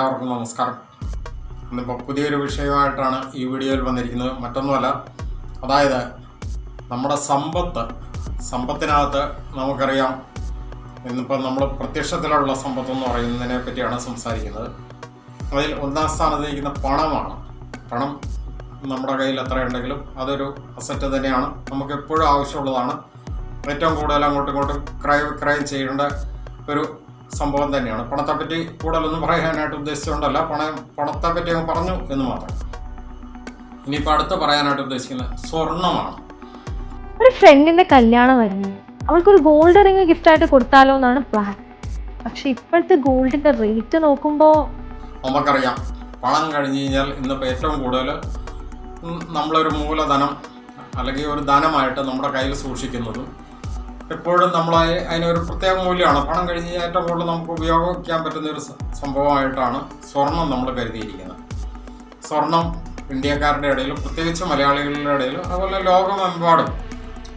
എല്ലാവർക്കും നമസ്കാരം. ഇന്നിപ്പോൾ പുതിയൊരു വിഷയമായിട്ടാണ് ഈ വീഡിയോയിൽ വന്നിരിക്കുന്നത്. മറ്റൊന്നുമല്ല അതായത് നമ്മുടെ സമ്പത്ത് സമ്പത്തിനകത്ത് നമുക്കറിയാം ഇന്നിപ്പോൾ നമ്മൾ പ്രത്യക്ഷത്തിലുള്ള സമ്പത്ത് എന്ന് പറയുന്നതിനെ പറ്റിയാണ് സംസാരിക്കുന്നത്. അതിൽ ഒന്നാം സ്ഥാനത്ത് നിൽക്കുന്ന പണമാണ്. പണം നമ്മുടെ കയ്യിൽ എത്ര ഉണ്ടെങ്കിലും അതൊരു അസറ്റ് തന്നെയാണ്. നമുക്ക് എപ്പോഴും ആവശ്യമുള്ളതാണ്. ഏറ്റവും കൂടുതൽ അങ്ങോട്ടും ഇങ്ങോട്ടും ക്രൈ വിക്രയം ചെയ്യേണ്ട ഒരു സംഭവം തന്നെയാണ്. പണത്തെപ്പറ്റി കൂടുതലൊന്നും പറയാനായിട്ട് ഉദ്ദേശിച്ചുകൊണ്ടല്ല പണം പണത്തെപ്പറ്റി അങ്ങ് പറഞ്ഞു എന്ന് മാത്രം. ഇനിയിപ്പോൾ അടുത്ത് പറയാനായിട്ട് ഉദ്ദേശിക്കുന്നത് സ്വർണമാണ്. ഒരു ഫ്രണ്ടിന്റെ കല്യാണം വരുന്നു. അവൾക്കൊരു ഗോൾഡ് റിങ് ഗിഫ്റ്റ് ആയിട്ട് കൊടുത്താലോ എന്നാണ് പ്ലാൻ പക്ഷെ ഇപ്പോഴത്തെ ഗോൾഡിന്റെ റേറ്റ് നോക്കുമ്പോൾ നമുക്കറിയാം. പണം കഴിഞ്ഞ് കഴിഞ്ഞാൽ ഇന്നിപ്പോൾ ഏറ്റവും കൂടുതൽ നമ്മളൊരു മൂലധനം അല്ലെങ്കിൽ ഒരു ധനമായിട്ട് നമ്മുടെ കയ്യിൽ സൂക്ഷിക്കുന്നതും എപ്പോഴും നമ്മൾ അതിനൊരു പ്രത്യേക മൂല്യമാണ്. പണം കഴിഞ്ഞ് ഏറ്റവും കൂടുതൽ നമുക്ക് ഉപയോഗിക്കാൻ പറ്റുന്ന ഒരു സംഭവമായിട്ടാണ് സ്വർണം നമ്മൾ കരുതിയിരിക്കുന്നത്. സ്വർണം ഇന്ത്യക്കാരുടെ ഇടയിലും പ്രത്യേകിച്ച് മലയാളികളുടെ ഇടയിലും അതുപോലെ ലോകമെമ്പാടും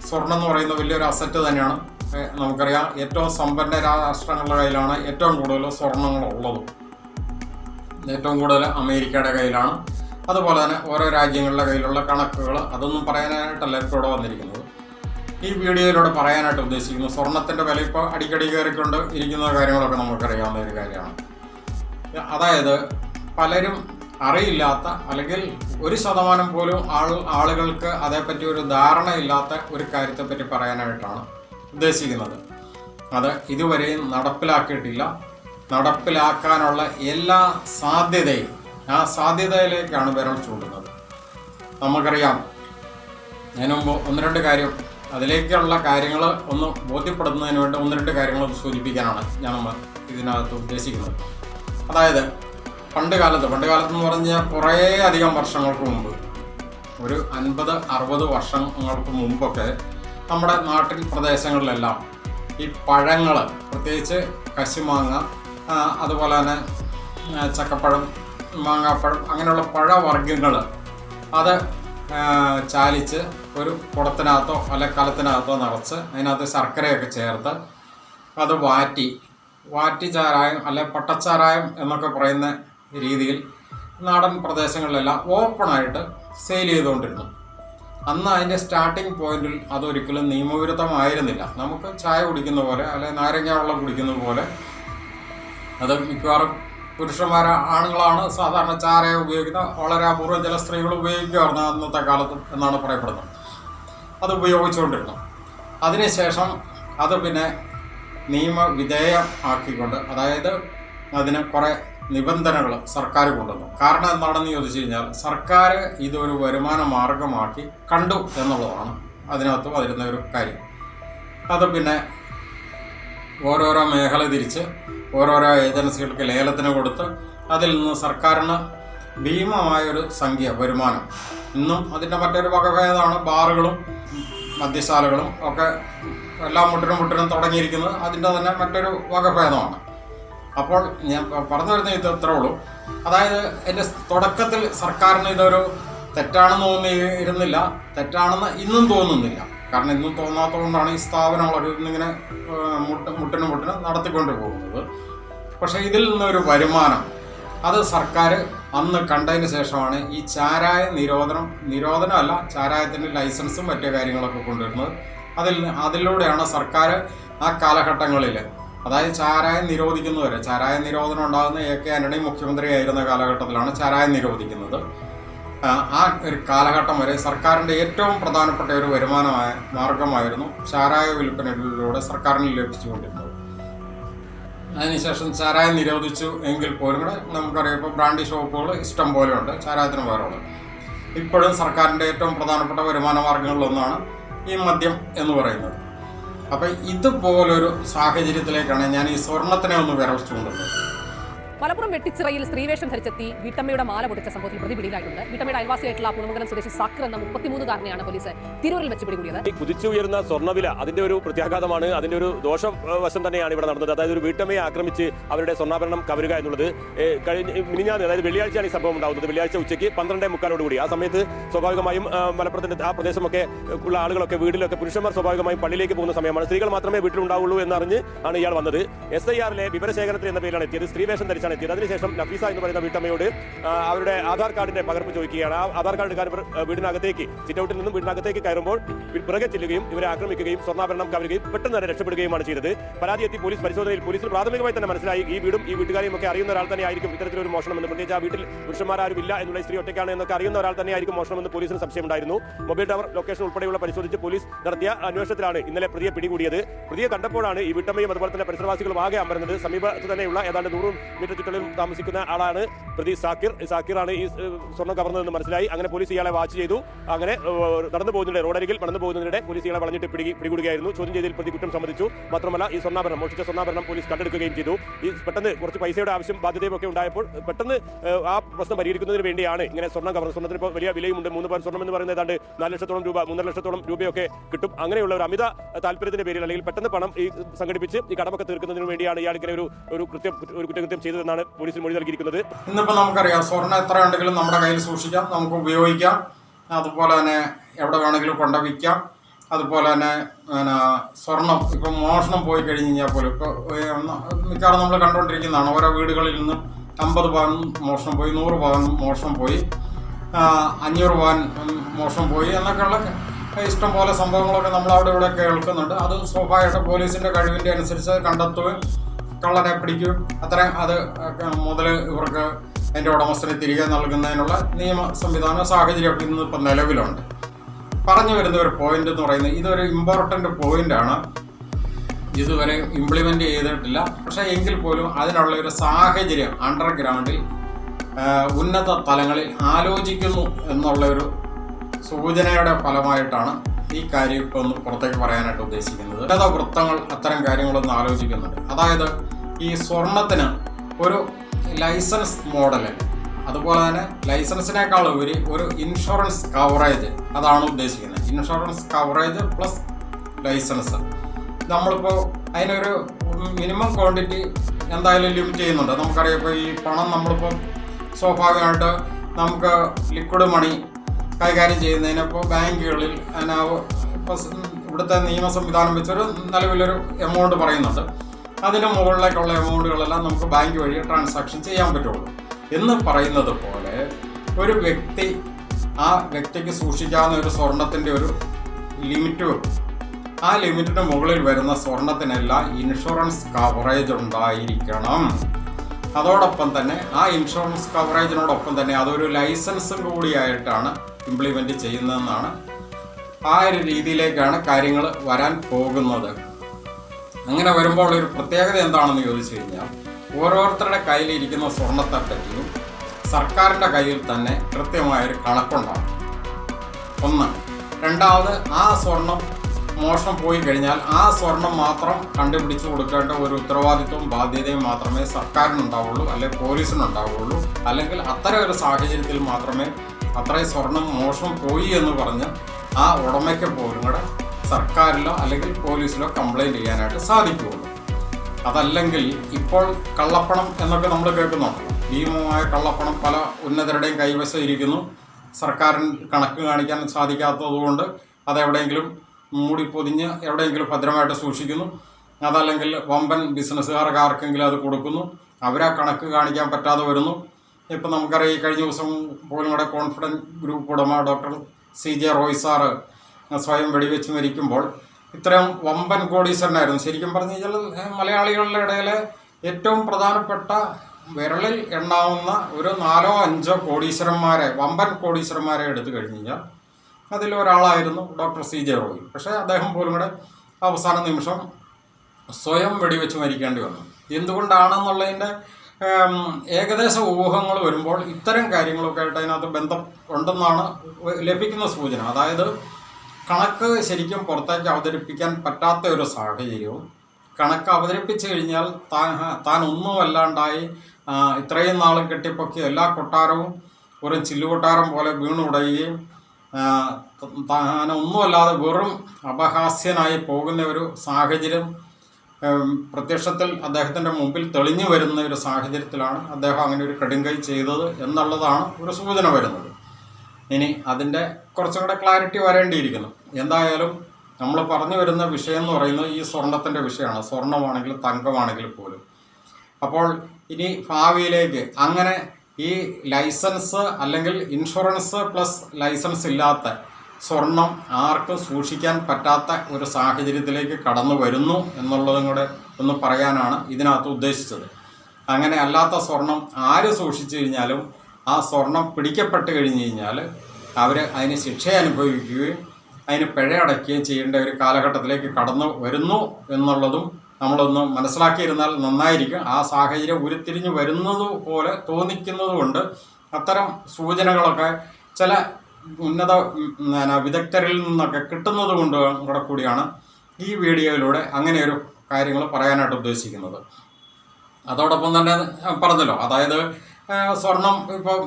സ്വർണം എന്ന് പറയുന്ന വലിയൊരു അസറ്റ് തന്നെയാണ്. നമുക്കറിയാം ഏറ്റവും സമ്പന്ന രാഷ്ട്രങ്ങളുടെ കയ്യിലാണ് ഏറ്റവും കൂടുതൽ സ്വർണങ്ങൾ ഉള്ളതും. ഏറ്റവും കൂടുതൽ അമേരിക്കയുടെ കയ്യിലാണ്. അതുപോലെ തന്നെ ഓരോ രാജ്യങ്ങളുടെ കയ്യിലുള്ള കണക്കുകൾ അതൊന്നും പറയാനായിട്ടല്ല ഇപ്പോൾ ഇവിടെ വന്നിരിക്കുന്നത്. ഈ വീഡിയോയിലൂടെ പറയാനായിട്ട് ഉദ്ദേശിക്കുന്നു സ്വർണത്തിന്റെ വില ഇപ്പോൾ അടിക്കടി കയറിക്കൊണ്ട് ഇരിക്കുന്ന കാര്യങ്ങളൊക്കെ നമുക്കറിയാവുന്ന ഒരു കാര്യമാണ്. അതായത് പലരും അറിയില്ലാത്ത അല്ലെങ്കിൽ ഒരു ശതമാനം പോലും ആൾ ആളുകൾക്ക് അതേപ്പറ്റി ഒരു ധാരണയില്ലാത്ത ഒരു കാര്യത്തെപ്പറ്റി പറയാനായിട്ടാണ് ഉദ്ദേശിക്കുന്നത്. അത് ഇതുവരെയും നടപ്പിലാക്കിയിട്ടില്ല. നടപ്പിലാക്കാനുള്ള എല്ലാ സാധ്യതയും ആ സാധ്യതയിലേക്കാണ് വിരൽ ചൂണ്ടുന്നത്. നമുക്കറിയാം ഞാൻ മുമ്പ് ഒന്ന് രണ്ട് കാര്യം അതിലേക്കുള്ള കാര്യങ്ങൾ ഒന്ന് ബോധ്യപ്പെടുന്നതിന് വേണ്ടി ഒന്ന് രണ്ട് കാര്യങ്ങൾ സൂചിപ്പിക്കാനാണ് ഞാൻ നമ്മൾ ഇതിനകത്ത് ഉദ്ദേശിക്കുന്നത്. അതായത് പണ്ട് കാലത്ത് പണ്ട് കാലത്ത് എന്ന് പറഞ്ഞാൽ കുറേ അധികം വർഷങ്ങൾക്ക് മുമ്പ് ഒരു അൻപത് അറുപത് വർഷങ്ങൾക്ക് മുമ്പൊക്കെ നമ്മുടെ നാട്ടിൽ പ്രദേശങ്ങളിലെല്ലാം ഈ പഴങ്ങൾ പ്രത്യേകിച്ച് കശുമാങ്ങ അതുപോലെ തന്നെ ചക്കപ്പഴം മാങ്ങാപ്പഴം അങ്ങനെയുള്ള പഴവർഗങ്ങൾ അത് ചാലിച്ച് ഒരു കുടത്തിനകത്തോ അല്ലെ കലത്തിനകത്തോ നിറച്ച് അതിനകത്ത് ശർക്കരയൊക്കെ ചേർത്ത് അത് വാറ്റി വാറ്റി ചാരായം അല്ലെ പട്ടച്ചാരായം എന്നൊക്കെ പറയുന്ന രീതിയിൽ നാടൻ പ്രദേശങ്ങളിലെല്ലാം ഓപ്പണായിട്ട് സെയിൽ ചെയ്തുകൊണ്ടിരുന്നു. അന്ന് അതിന്റെ സ്റ്റാർട്ടിംഗ് പോയിന്റിൽ അതൊരിക്കലും നിയമവിരുദ്ധമായിരുന്നില്ല. നമുക്ക് ചായ കുടിക്കുന്ന പോലെ അല്ലെ നാരങ്ങ വെള്ളം കുടിക്കുന്ന പോലെ അത് മിക്കവാറും പുരുഷന്മാർ ആണുങ്ങളാണ് സാധാരണ ചാരയെ ഉപയോഗിക്കുന്നത് വളരെ അപൂർവം ചില സ്ത്രീകൾ ഉപയോഗിക്കുമായിരുന്നു അന്നത്തെ കാലത്തും എന്നാണ് പറയപ്പെടുന്നത്. അത് ഉപയോഗിച്ചുകൊണ്ടിരുന്നു. അതിനുശേഷം അത് പിന്നെ നിയമവിധേയം ആക്കിക്കൊണ്ട് അതായത് അതിന് കുറേ നിബന്ധനകൾ സർക്കാർ കൊണ്ടുവന്നു. കാരണം എന്താണെന്ന് ചോദിച്ചു കഴിഞ്ഞാൽ സർക്കാർ ഇതൊരു വരുമാന മാർഗമാക്കി കണ്ടു എന്നുള്ളതാണ് അതിനകത്ത് വരുന്ന ഒരു കാര്യം. അത് പിന്നെ ഓരോരോ മേഖല തിരിച്ച് ഓരോരോ ഏജൻസികൾക്ക് ലേലത്തിന് കൊടുത്ത് അതിൽ നിന്ന് സർക്കാരിന് ഭീമമായൊരു സംഖ്യ വരുമാനം. ഇന്നും അതിന്റെ മറ്റൊരു വകഭേദമാണ് ബാറുകളും മദ്യശാലകളും ഒക്കെ എല്ലാം മുട്ടിനും മുട്ടിനും തുടങ്ങിയിരിക്കുന്നത് അതിന്റെ തന്നെ മറ്റൊരു വകഭേദമാണ്. അപ്പോൾ ഞാൻ പറഞ്ഞു വരുന്ന ഇത് ഇത്രേ ഉള്ളൂ. അതായത് എന്റെ തുടക്കത്തിൽ സർക്കാരിന് ഇതൊരു തെറ്റാണെന്ന് തോന്നിയിരുന്നില്ല. തെറ്റാണെന്ന് ഇന്നും തോന്നുന്നില്ല. കാരണം ഇന്നും തോന്നാത്തതുകൊണ്ടാണ് ഈ സ്ഥാപനങ്ങളൊക്കെ ഇന്നിങ്ങനെ മുട്ട മുട്ടിനും മുട്ടിനും നടത്തിക്കൊണ്ട് പോകുന്നത് പക്ഷേ ഇതിൽ നിന്നൊരു വരുമാനം അത് സർക്കാർ അന്ന് കണ്ടതിന് ശേഷമാണ് ഈ ചാരായ നിരോധനം നിരോധനമല്ല ചാരായത്തിന്റെ ലൈസൻസും മറ്റു കാര്യങ്ങളൊക്കെ കൊണ്ടുവരുന്നത്. അതിൽ അതിലൂടെയാണ് സർക്കാർ ആ കാലഘട്ടങ്ങളിൽ അതായത് ചാരായം നിരോധിക്കുന്നവരെ ചാരായ നിരോധനം ഉണ്ടാകുന്ന എ കെ ആന്റണി മുഖ്യമന്ത്രിയായിരുന്ന കാലഘട്ടത്തിലാണ് ചാരായം നിരോധിക്കുന്നത്. ആ, ഒരു കാലഘട്ടം വരെ സർക്കാരിന്റെ ഏറ്റവും പ്രധാനപ്പെട്ട ഒരു വരുമാനമായ മാർഗമായിരുന്നു ചാരായ വിൽപ്പനകളിലൂടെ സർക്കാരിന് ലഭിച്ചുകൊണ്ടിരുന്നത്. അതിനുശേഷം ചാരായം നിരോധിച്ചു എങ്കിൽ പോലും കൂടെ നമുക്കറിയാം ഇപ്പോൾ ബ്രാൻഡി ഷോപ്പുകൾ ഇഷ്ടം പോലെ ഉണ്ട് ചാരായത്തിന് പകരമുള്ളത് ഇപ്പോഴും സർക്കാരിന്റെ ഏറ്റവും പ്രധാനപ്പെട്ട വരുമാന മാർഗങ്ങളിലൊന്നാണ് ഈ മദ്യം എന്ന് പറയുന്നത്. അപ്പം ഇതുപോലൊരു സാഹചര്യത്തിലേക്കാണ് ഞാൻ ഈ സ്വർണത്തിനെ ഒന്ന് വിരൽ ചൂണ്ടുന്നത് മലപ്പുറം വെട്ടിച്ചിറയിൽ സ്ത്രീവേഷം ധരിച്ചെത്തി വീട്ടമ്മയുടെ മാല പൊട്ടിച്ച സംഭവത്തിൽ പ്രതി പിടിയിലായിട്ടുണ്ട്. വീട്ടമ്മയുടെ അയൽവാസിയായിട്ടുള്ള പുതുമംഗലം സ്വദേശി സാക്കർ എന്ന മുപ്പത്തിമൂന്നുകാരനെയാണ് പോലീസ് തിരൂരിൽ വെച്ച് പിടികൂടിയത്. ഈ ഉയർന്ന സ്വർണവില അതിന്റെ ഒരു പ്രത്യാഘാതമാണ് അതിന്റെ ഒരു ദോഷവശം തന്നെയാണ് ഇവിടെ നടന്നത്. അതായത് ഒരു വീട്ടമ്മയെ ആക്രമിച്ച് അവരുടെ സ്വർണാഭരണം കവരുക എന്നുള്ളത് കഴിഞ്ഞ മിനിഞ്ഞാന്ന് അതായത് വെള്ളിയാഴ്ചയാണ് ഈ സംഭവം ഉണ്ടാകുന്നത്. വെള്ളിയാഴ്ച ഉച്ചയ്ക്ക് പന്ത്രണ്ടേ മുക്കാലോട് കൂടി ആ സമയത്ത് സ്വാഭാവികമായും മലപ്പുറത്തിന്റെ ആ പ്രദേശമൊക്കെ ഉള്ള ആളുകളൊക്കെ വീട്ടിലൊക്കെ പുരുഷന്മാർ സ്വാഭാവികമായും പള്ളിയിലേക്ക് പോകുന്ന സമയമാണ്. സ്ത്രീകൾ മാത്രമേ വീട്ടിലുണ്ടാവുള്ളൂ എന്നറിഞ്ഞ് ആണ് ഇയാൾ വന്നത്. എസ് ഐ ആറിലെ വിവരശേഖരത്തിൽ എന്ന പേരിലാണ് എത്തിയത്. സ്ത്രീവേഷം ധരിച്ചാണ് വീട്ടിലേക്കാണ് എത്തിയത് അതിനുശേഷം നഫീസ എന്ന് പറയുന്ന വീട്ടമ്മയോട് അവരുടെ ആധാർ കാർഡിന്റെ പകർപ്പ് ചോദിക്കുകയാണ്. ആ ആധാർ കാർഡ് എടുക്കാൻ വീടിനകത്തേക്ക് സിറ്റൗട്ടിൽ നിന്നും വീടിനകത്തേക്ക് കയറുമ്പോൾ പിറകെ ചെല്ലുകയും ഇവരെ ആക്രമിക്കുകയും സ്വർണാഭരണം കവരുകയും പെട്ടെന്ന് തന്നെ രക്ഷപ്പെടുകയുമാണ് ചെയ്തത്. പരാതി എത്തി പോലീസ് പരിശോധനയിൽ പോലീസിന് പ്രാഥമികമായി തന്നെ മനസ്സിലായി. ഈ വീടും ഈ വീട്ടുകാരെയും ഒക്കെ അറിയുന്ന ഒരാൾ തന്നെ ആയിരിക്കും ഇത്തരത്തിലൊരു മോഷണം എന്ന് പ്രത്യേകിച്ച് ആ വീട്ടിൽ പുരുഷന്മാരാരും ഇല്ല എന്നുള്ള സ്ത്രീ ഒറ്റയ്ക്കാണ് എന്നൊക്കെ അറിയുന്ന ഒരാൾ തന്നെയായിരിക്കും മോഷണമെന്ന് പോലീസിന് സംശയമുണ്ടായിരുന്നു മൊബൈൽ ടവർ ലൊക്കേഷൻ ഉൾപ്പെടെയുള്ള പരിശോധിച്ച് പോലീസ് നടത്തിയ അന്വേഷണത്തിലാണ് ഇന്നലെ പ്രതിയെ പിടികൂടിയത്. പ്രതിയെ കണ്ടപ്പോഴാണ് ഈ വീട്ടമ്മയും അതുപോലെ തന്നെ പരിസരവാസികളും ആകെ അമർന്നത് സമീപത്ത് തന്നെയുള്ള ഏതാണ്ട് നൂറ് മീറ്റർ ചുറ്റളിൽ താമസിക്കുന്ന ആളാണ് പ്രതി സാക്കിർ. സാക്കിറാണ് ഈ സ്വർണം കവർന്നതെന്ന് മനസ്സിലായി. അങ്ങനെ പോലീസ് ഇയാളെ വാച്ച് ചെയ്തു. അങ്ങനെ നടന്നു പോകുന്നതിനിടെ റോഡരികിൽ നടന്നു പോകുന്നതിനിടെ പോലീസ് ഇയാളെ വളഞ്ഞിട്ട് പിടി പിടികൂടുകയായിരുന്നു. ചോദ്യം ചെയ്തതിൽ പ്രതി കുറ്റം സമ്മതിച്ചു. മാത്രമല്ല ഈ സ്വർണാഭരണം മോഷിച്ച സ്വർണാഭരണം പോലീസ് കണ്ടെടുക്കുകയും ചെയ്തു. ഈ പെട്ടെന്ന് കുറച്ച് പൈസയുടെ ആവശ്യം ബാധ്യതയും ഒക്കെ ഉണ്ടായപ്പോൾ പെട്ടെന്ന് ആ പ്രശ്നം പരിഹരിക്കുന്നതിന് വേണ്ടിയാണ് ഇങ്ങനെ സ്വർണം കവർന്നത് സ്വർണത്തിന് ഇപ്പോൾ വലിയ വിലയുമുണ്ട്. മൂന്ന് പവൻ സ്വർണം എന്ന് പറയുന്നത് ഏതാണ്ട് നാല് ലക്ഷത്തോളം രൂപ മൂന്നര ലക്ഷത്തോളം രൂപയൊക്കെ കിട്ടും. അങ്ങനെയുള്ള ഒരു അമിത താല്പര്യത്തിന്റെ പേരിൽ അല്ലെങ്കിൽ പെട്ടെന്ന് പണം ഈ സംഘടിപ്പിച്ച് ഈ കടമൊക്കെ തീർക്കുന്നതിന് വേണ്ടിയാണ് ഇയാൾ ഇങ്ങനെ ഒരു ഒരു കൃത്യം ഒരു കുറ്റകൃത്യം ചെയ്തതെന്നാണ് പോലീസിന് മൊഴി നൽകിയിരിക്കുന്നത്. ഇന്നിപ്പോൾ നമുക്കറിയാം സ്വർണം എത്ര ഉണ്ടെങ്കിലും നമ്മുടെ കയ്യിൽ സൂക്ഷിക്കാം നമുക്ക് ഉപയോഗിക്കാം. അതുപോലെ തന്നെ എവിടെ വേണമെങ്കിലും കൊണ്ട വിൽക്കാം. അതുപോലെ തന്നെ പിന്നെ സ്വർണം ഇപ്പം മോഷണം പോയി കഴിഞ്ഞ് കഴിഞ്ഞാൽ പോലും ഇപ്പോൾ മിക്കവാറും നമ്മൾ കണ്ടുകൊണ്ടിരിക്കുന്നതാണ്. ഓരോ വീടുകളിൽ നിന്ന് അമ്പത് പവൻ മോഷണം പോയി നൂറ് പവൻ മോഷണം പോയി അഞ്ഞൂറ് പവൻ മോഷണം പോയി എന്നൊക്കെയുള്ള ഇഷ്ടം പോലെ സംഭവങ്ങളൊക്കെ നമ്മൾ അവിടെ ഇവിടെ കേൾക്കുന്നുണ്ട്. അത് സ്വാഭാവികമായിട്ട് പോലീസിന്റെ കഴിവിന്റെ അനുസരിച്ച് കണ്ടെത്തുകയും കള്ളനെ പിടിക്കും. അത്രയും അത് മുതൽ ഇവർക്ക് അതിന്റെ ഉടമസ്ഥനെ തിരികെ നൽകുന്നതിനുള്ള നിയമ സംവിധാന സാഹചര്യമൊക്കെ ഇന്ന് ഇപ്പം നിലവിലുണ്ട്. പറഞ്ഞു വരുന്ന ഒരു പോയിന്റ് എന്ന് പറയുന്നത് ഇതൊരു ഇമ്പോർട്ടന്റ് പോയിന്റാണ് ഇതുവരെ ഇംപ്ലിമെന്റ് ചെയ്തിട്ടില്ല. പക്ഷേ എങ്കിൽ പോലും അതിനുള്ള ഒരു സാഹചര്യം അണ്ടർഗ്രൗണ്ടിൽ ഉന്നത തലങ്ങളിൽ ആലോചിക്കുന്നു എന്നുള്ള ഒരു സൂചനയുടെ ഫലമായിട്ടാണ് ഈ കാര്യം ഇപ്പോൾ ഒന്ന് പുറത്തേക്ക് പറയാനായിട്ട് ഉദ്ദേശിക്കുന്നത്. ഉന്നത വൃത്തങ്ങൾ അത്തരം കാര്യങ്ങളൊന്നും ആലോചിക്കുന്നുണ്ട്. അതായത് ഈ സ്വർണത്തിന് ഒരു ലൈസൻസ് മോഡൽ അതുപോലെ തന്നെ ലൈസൻസിനേക്കാൾ ഉപരി ഒരു ഇൻഷുറൻസ് കവറേജ്. അതാണ് ഉദ്ദേശിക്കുന്നത്. Insurance coverage plus licence. നമ്മളിപ്പോൾ അതിനൊരു മിനിമം ക്വാണ്ടിറ്റി എന്തായാലും ലിമിറ്റ് ചെയ്യുന്നുണ്ട്. നമുക്കറിയാം ഇപ്പോൾ ഈ പണം നമ്മളിപ്പോൾ സ്വാഭാവികമായിട്ട് നമുക്ക് ലിക്വിഡ് മണി കൈകാര്യം ചെയ്യുന്നതിന് ഇപ്പോൾ ബാങ്കുകളിൽ അതിനാവ് ഇപ്പോൾ സ് ഇവിടുത്തെ നിയമ സംവിധാനം വെച്ചൊരു നിലവിലൊരു എമൗണ്ട് പറയുന്നുണ്ട്. അതിന് മുകളിലേക്കുള്ള എമൗണ്ടുകളെല്ലാം നമുക്ക് ബാങ്ക് വഴി ട്രാൻസാക്ഷൻ ചെയ്യാൻ പറ്റുള്ളൂ. എന്ന് പറയുന്നത് പോലെ ഒരു വ്യക്തി ആ വ്യക്തിക്ക് സൂക്ഷിക്കാവുന്ന ഒരു സ്വർണത്തിന്റെ ഒരു ലിമിറ്റ് വെക്കും. ആ ലിമിറ്റിന് മുകളിൽ വരുന്ന സ്വർണത്തിനെല്ലാം ഇൻഷുറൻസ് കവറേജ് ഉണ്ടായിരിക്കണം. അതോടൊപ്പം തന്നെ ആ ഇൻഷുറൻസ് കവറേജിനോടൊപ്പം തന്നെ അതൊരു ലൈസൻസും കൂടിയായിട്ടാണ് ഇംപ്ലിമെന്റ് ചെയ്യുന്നതെന്നാണ് ആ ഒരു രീതിയിലേക്കാണ് കാര്യങ്ങൾ വരാൻ പോകുന്നത്. അങ്ങനെ വരുമ്പോൾ ഒരു പ്രത്യേകത എന്താണെന്ന് ചോദിച്ചു കഴിഞ്ഞാൽ ഓരോരുത്തരുടെ കയ്യിലിരിക്കുന്ന സ്വർണത്തെ സർക്കാരിന്റെ കയ്യിൽ തന്നെ കൃത്യമായൊരു കണക്കുണ്ടാകും ഒന്ന് രണ്ടാമത് ആ സ്വർണം മോഷണം പോയി കഴിഞ്ഞാൽ ആ സ്വർണം മാത്രം കണ്ടുപിടിച്ചു കൊടുക്കേണ്ട ഒരു ഉത്തരവാദിത്വവും ബാധ്യതയും മാത്രമേ സർക്കാരിനുണ്ടാവുള്ളൂ അല്ലെങ്കിൽ പോലീസിനുണ്ടാവുള്ളൂ. അല്ലെങ്കിൽ അത്തരം ഒരു സാഹചര്യത്തിൽ മാത്രമേ അത്രയും സ്വർണം മോഷണം പോയി എന്ന് പറഞ്ഞ് ആ ഉടമയ്ക്ക് പോലും കൂടെ സർക്കാരിലോ അല്ലെങ്കിൽ പോലീസിലോ കംപ്ലൈന്റ് ചെയ്യാനായിട്ട് സാധിക്കുകയുള്ളൂ. അതല്ലെങ്കിൽ ഇപ്പോൾ കള്ളപ്പണം എന്നൊക്കെ നമ്മൾ കേൾക്കുന്നുണ്ട് ഭീമമായ കള്ളപ്പണം പല ഉന്നതരുടെയും കൈവശം ഇരിക്കുന്നു. സർക്കാരിന് കണക്ക് കാണിക്കാൻ സാധിക്കാത്തതുകൊണ്ട് അതെവിടെയെങ്കിലും മൂടി പൊതിഞ്ഞ് എവിടെയെങ്കിലും ഭദ്രമായിട്ട് സൂക്ഷിക്കുന്നു. അതല്ലെങ്കിൽ വമ്പൻ ബിസിനസ്സുകാർക്ക് ആർക്കെങ്കിലും അത് കൊടുക്കുന്നു. അവരാ കണക്ക് കാണിക്കാൻ പറ്റാതെ വരുന്നു. ഇപ്പം നമുക്കറിയാം ഈ കഴിഞ്ഞ ദിവസം പോലും കൂടെ കോൺഫിഡന്റ് ഗ്രൂപ്പ് ഉടമ doctor C J Roy sir സ്വയം വെടിവെച്ച് മരിക്കുമ്പോൾ ഇത്രയും വമ്പൻ കോടീശ്വരനായിരുന്നു. ശരിക്കും പറഞ്ഞു കഴിഞ്ഞാൽ മലയാളികളുടെ ഇടയിൽ ഏറ്റവും പ്രധാനപ്പെട്ട വിരളിൽ എണ്ണാവുന്ന ഒരു നാലോ അഞ്ചോ കോടീശ്വരന്മാരെ വമ്പൻ കോടീശ്വരന്മാരെ എടുത്തു കഴിഞ്ഞ് കഴിഞ്ഞാൽ അതിലൊരാളായിരുന്നു ഡോക്ടർ സി ജെ റോയി. പക്ഷേ അദ്ദേഹം പോലും കൂടെ അവസാന നിമിഷം സ്വയം വെടിവെച്ച് മരിക്കേണ്ടി വന്നു. എന്തുകൊണ്ടാണെന്നുള്ളതിന്റെ ഏകദേശ ഊഹങ്ങൾ വരുമ്പോൾ ഇത്തരം കാര്യങ്ങളൊക്കെ ആയിട്ട് അതിനകത്ത് ബന്ധം ഉണ്ടെന്നാണ് ലഭിക്കുന്ന സൂചന. അതായത് കണക്ക് ശരിക്കും പുറത്തേക്ക് അവതരിപ്പിക്കാൻ പറ്റാത്ത ഒരു സാഹചര്യവും. കണക്ക് അവതരിപ്പിച്ചു കഴിഞ്ഞാൽ താൻ താൻ ഒന്നും അല്ലാണ്ടായി ഇത്രയും നാൾ കെട്ടിപ്പൊക്കിയ എല്ലാ കൊട്ടാരവും ഒരു ചില്ലുകൊട്ടാരം പോലെ വീണുടയുകയും താൻ ഒന്നുമല്ലാതെ വെറും അപഹാസ്യനായി പോകുന്ന ഒരു സാഹചര്യം പ്രത്യക്ഷത്തിൽ അദ്ദേഹത്തിന്റെ മുമ്പിൽ തെളിഞ്ഞു വരുന്ന ഒരു സാഹചര്യത്തിലാണ് അദ്ദേഹം അങ്ങനെ ഒരു കടുങ്കൈ ചെയ്തത് എന്നുള്ളതാണ് ഒരു സൂചന വരുന്നത്. ഇനി അതിന്റെ കുറച്ചും കൂടെ ക്ലാരിറ്റി വരേണ്ടിയിരിക്കുന്നു. എന്തായാലും നമ്മൾ പറഞ്ഞു വരുന്ന വിഷയം എന്ന് പറയുന്നത് ഈ സ്വർണത്തിന്റെ വിഷയമാണ്. സ്വർണമാണെങ്കിലും തങ്കമാണെങ്കിലും പോലും. അപ്പോൾ ഇനി ഭാവിയിലേക്ക് അങ്ങനെ ഈ ലൈസൻസ് അല്ലെങ്കിൽ ഇൻഷുറൻസ് പ്ലസ് ലൈസൻസ് ഇല്ലാത്ത സ്വർണം ആർക്കും സൂക്ഷിക്കാൻ പറ്റാത്ത ഒരു സാഹചര്യത്തിലേക്ക് കടന്നു വരുന്നു എന്നുള്ളതും കൂടെ ഒന്ന് പറയാനാണ് ഇതിനകത്ത് ഉദ്ദേശിച്ചത്. അങ്ങനെ അല്ലാത്ത സ്വർണം ആര് സൂക്ഷിച്ചു കഴിഞ്ഞാലും ആ സ്വർണം പിടിക്കപ്പെട്ട് കഴിഞ്ഞ് കഴിഞ്ഞാൽ അവർ അതിന് ശിക്ഷ അനുഭവിക്കുകയും അതിന് പിഴയടയ്ക്കുകയും ചെയ്യേണ്ട ഒരു കാലഘട്ടത്തിലേക്ക് കടന്നു വരുന്നു എന്നുള്ളതും നമ്മളൊന്ന് മനസ്സിലാക്കിയിരുന്നാൽ നന്നായിരിക്കും. ആ സാഹചര്യം ഉരുത്തിരിഞ്ഞ് വരുന്നത് പോലെ തോന്നിക്കുന്നത് കൊണ്ട് അത്തരം സൂചനകളൊക്കെ ചില ഉന്നത വിദഗ്ധരിൽ നിന്നൊക്കെ കിട്ടുന്നത് കൊണ്ട് കൂടെ കൂടിയാണ് ഈ വീഡിയോയിലൂടെ അങ്ങനെ ഒരു കാര്യങ്ങൾ പറയാനായിട്ട് ഉദ്ദേശിക്കുന്നത്. അതോടൊപ്പം തന്നെ പറഞ്ഞല്ലോ അതായത് സ്വർണം ഇപ്പം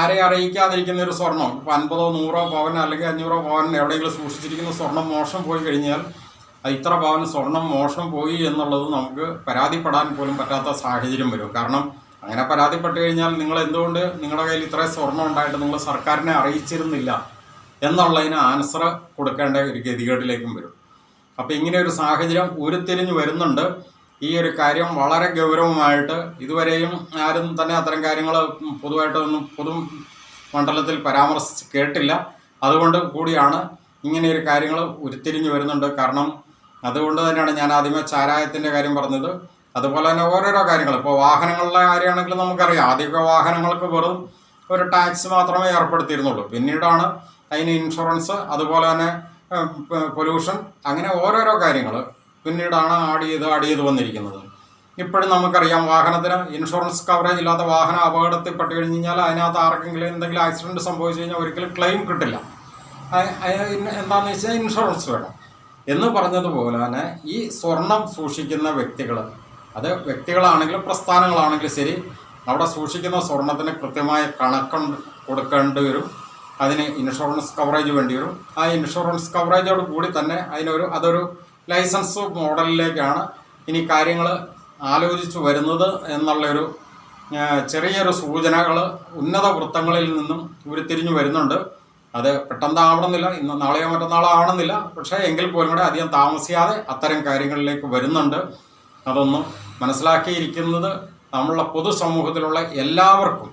ആരെ അറിയിക്കാതിരിക്കുന്ന ഒരു സ്വർണം. ഇപ്പം അൻപതോ നൂറോ പവൻ അല്ലെങ്കിൽ അഞ്ഞൂറോ പവൻ എവിടെയെങ്കിലും സൂക്ഷിച്ചിരിക്കുന്ന സ്വർണം മോശം പോയി കഴിഞ്ഞാൽ ഇത്ര പവൻ സ്വർണം മോശം പോയി എന്നുള്ളത് നമുക്ക് പരാതിപ്പെടാൻ പോലും പറ്റാത്ത സാഹചര്യം വരും. കാരണം അങ്ങനെ പരാതിപ്പെട്ട് കഴിഞ്ഞാൽ നിങ്ങൾ എന്തുകൊണ്ട് നിങ്ങളുടെ കയ്യിൽ ഇത്രയും സ്വർണം ഉണ്ടായിട്ട് നിങ്ങൾ സർക്കാരിനെ അറിയിച്ചിരുന്നില്ല എന്നുള്ളതിന് ആൻസർ കൊടുക്കേണ്ട ഒരു ഗതികേട്ടിലേക്കും വരും. അപ്പോൾ ഇങ്ങനെ ഒരു സാഹചര്യം ഉരുത്തിരിഞ്ഞ് വരുന്നുണ്ട്. ഈ ഒരു കാര്യം വളരെ ഗൗരവമായിട്ട് ഇതുവരെയും ആരും തന്നെ അത്തരം കാര്യങ്ങൾ പൊതുവായിട്ടൊന്നും പൊതു മണ്ഡലത്തിൽ പരാമർശിച്ച് കേട്ടില്ല. അതുകൊണ്ട് കൂടിയാണ് ഇങ്ങനെയൊരു കാര്യങ്ങൾ ഉരുത്തിരിഞ്ഞു വരുന്നുണ്ട്. കാരണം അതുകൊണ്ട് തന്നെയാണ് ഞാൻ ആദ്യമേ ചാരായത്തിന്റെ കാര്യം പറഞ്ഞത്. അതുപോലെ തന്നെ ഓരോരോ കാര്യങ്ങൾ ഇപ്പോൾ വാഹനങ്ങളുടെ കാര്യമാണെങ്കിൽ നമുക്കറിയാം. ആദ്യമൊക്കെ വാഹനങ്ങൾക്ക് വെറും ഒരു ടാക്സ് മാത്രമേ ഏർപ്പെടുത്തിയിരുന്നുള്ളൂ. പിന്നീടാണ് അതിന് ഇൻഷുറൻസ് അതുപോലെ തന്നെ പൊല്യൂഷൻ അങ്ങനെ ഓരോരോ കാര്യങ്ങൾ പിന്നീടാണ് ആഡ് ചെയ്ത് ആഡ് ചെയ്ത് വന്നിരിക്കുന്നത്. ഇപ്പോഴും നമുക്കറിയാം വാഹനത്തിന് ഇൻഷുറൻസ് കവറേജ് ഇല്ലാത്ത വാഹനം അപകടത്തിൽപ്പെട്ട് കഴിഞ്ഞ് കഴിഞ്ഞാൽ അതിനകത്ത് ആർക്കെങ്കിലും എന്തെങ്കിലും ആക്സിഡന്റ് സംഭവിച്ചു കഴിഞ്ഞാൽ ഒരിക്കലും ക്ലെയിം കിട്ടില്ല. എന്താണെന്ന് വെച്ചാൽ ഇൻഷുറൻസ് വേണം. എന്ന് പറഞ്ഞതുപോലെ തന്നെ ഈ സ്വർണം സൂക്ഷിക്കുന്ന വ്യക്തികൾ അത് വ്യക്തികളാണെങ്കിലും പ്രസ്ഥാനങ്ങളാണെങ്കിലും ശരി അവിടെ സൂക്ഷിക്കുന്ന സ്വർണത്തിന് കൃത്യമായ കണക്കുണ്ട് കൊടുക്കേണ്ടി വരും. അതിന് ഇൻഷുറൻസ് കവറേജ് വേണ്ടി വരും. ആ ഇൻഷുറൻസ് കവറേജോട് കൂടി തന്നെ അതിനൊരു അതൊരു ലൈസൻസ് മോഡലിലേക്കാണ് ഇനി കാര്യങ്ങൾ ആലോചിച്ച് വരുന്നത് എന്നുള്ളൊരു ചെറിയൊരു സൂചനകൾ ഉന്നത വൃത്തങ്ങളിൽ നിന്നും ഉരുത്തിരിഞ്ഞു വരുന്നുണ്ട്. അത് പെട്ടെന്നാവണമെന്നില്ല ഇന്ന് നാളെയോ മറ്റന്നാളോ ആവണമെന്നില്ല. പക്ഷേ എങ്കിൽ പോലും കൂടെ അധികം താമസിയാതെ അത്തരം കാര്യങ്ങളിലേക്ക് വരുന്നുണ്ട്. അതൊന്നും മനസ്സിലാക്കിയിരിക്കുന്നത് നമ്മളുടെ പൊതുസമൂഹത്തിലുള്ള എല്ലാവർക്കും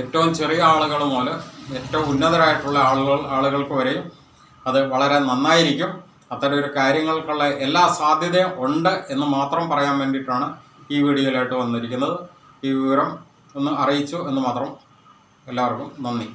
ഏറ്റവും ചെറിയ ആളുകൾ മുതൽ ഏറ്റവും ഉന്നതരായിട്ടുള്ള ആളുകൾ ആളുകൾക്ക് വരെയും അത് വളരെ നന്നായിരിക്കും. അത്തരം ഒരു കാര്യങ്ങൾക്കുള്ള എല്ലാ സാധ്യതയും ഉണ്ട് എന്ന് മാത്രം പറയാൻ വേണ്ടിയിട്ടാണ് ഈ വീഡിയോയിലായിട്ട് വന്നിരിക്കുന്നത്. ഈ വിവരം ഒന്ന് അറിയിച്ചു എന്ന് മാത്രം എല്ലാവർക്കും നന്ദി.